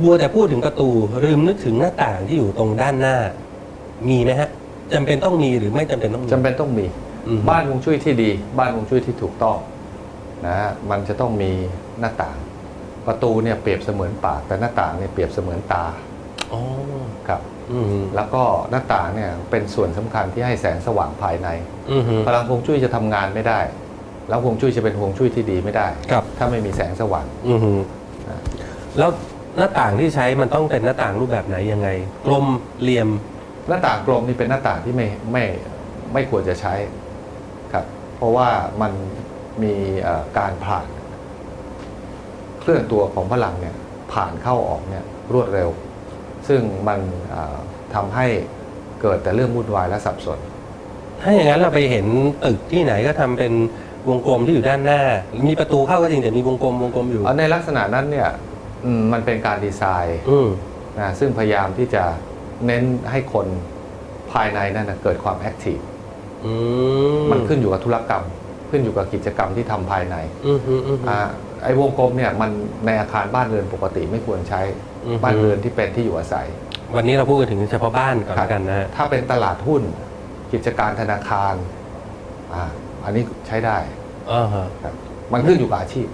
บัวแต่พูดถึงประตูลืมนึกถึงหน้าต่างที่อยู่ตรงด้านหน้า มีไหมฮะจำเป็นต้องมีหรือไม่จำเป็นต้องมี จำเป็นต้องมีอืม บ้านฮวงจุ้ยที่ดี บ้านฮวงจุ้ยที่ถูกต้องนะฮะมันจะต้องมีหน้าต่าง ประตูเนี่ยเปรียบเสมือนปากแต่หน้าต่างเนี่ยเปรียบเสมือนตาอ๋อครับ อืมแล้วก็หน้าต่างเนี่ยเป็นส่วนสำคัญที่ให้แสงสว่างภายใน อืมฮึ พลังฮวงจุ้ยจะทำงานไม่ได้ แล้วฮวงจุ้ยจะเป็นฮวงจุ้ยที่ดีไม่ได้ ครับ ถ้าไม่มีแสงสว่าง อืมฮึนะแล้ว หน้าต่างที่ใช้มันต้องเป็นหน้าต่างรูปแบบไหนยังไง กลมเหลี่ยม หน้าต่างกลมนี่เป็นหน้าต่างที่ไม่ไม่ไม่ควรจะใช้ครับ เพราะว่ามันมีเอ่อการผ่าน เคลื่อนตัวของพลังเนี่ยผ่านเข้าออกเนี่ยรวดเร็ว ซึ่งมันเอ่อทำให้เกิดแต่เรื่องวุ่นวายและสับสน ถ้าอย่างนั้นเราไปเห็นตึกที่ไหนก็ทำเป็นวงกลมที่อยู่ด้านหน้า มีประตูเข้าก็จริงแต่มีวงกลมวงกลมอยู่เอาในลักษณะนั้นเนี่ย อืมมันเป็นการดีไซน์อืมนะซึ่งพยายามที่จะเน้นให้คนภายในนั่นนะเกิดความแอคทีฟอืมันขึ้นอยู่กับธุรกรรม ขึ้นอยู่กับกิจกรรมที่ทำภายในอืมฮึอืมฮึอ่าไอ้วงกลมเนี่ยมันในอาคารบ้านเรือนปกติไม่ควรใช้อือฮึ บ้านเรือนที่เป็นที่อยู่อาศัย วันนี้เราพูดกันถึงเฉพาะบ้านก่อนแล้วกันนะฮะถ้าเป็นตลาดหุ้น กิจการธนาคารอ่าอันนี้ใช้ได้ อ่าฮะครับมันขึ้นอยู่กับอาชีพ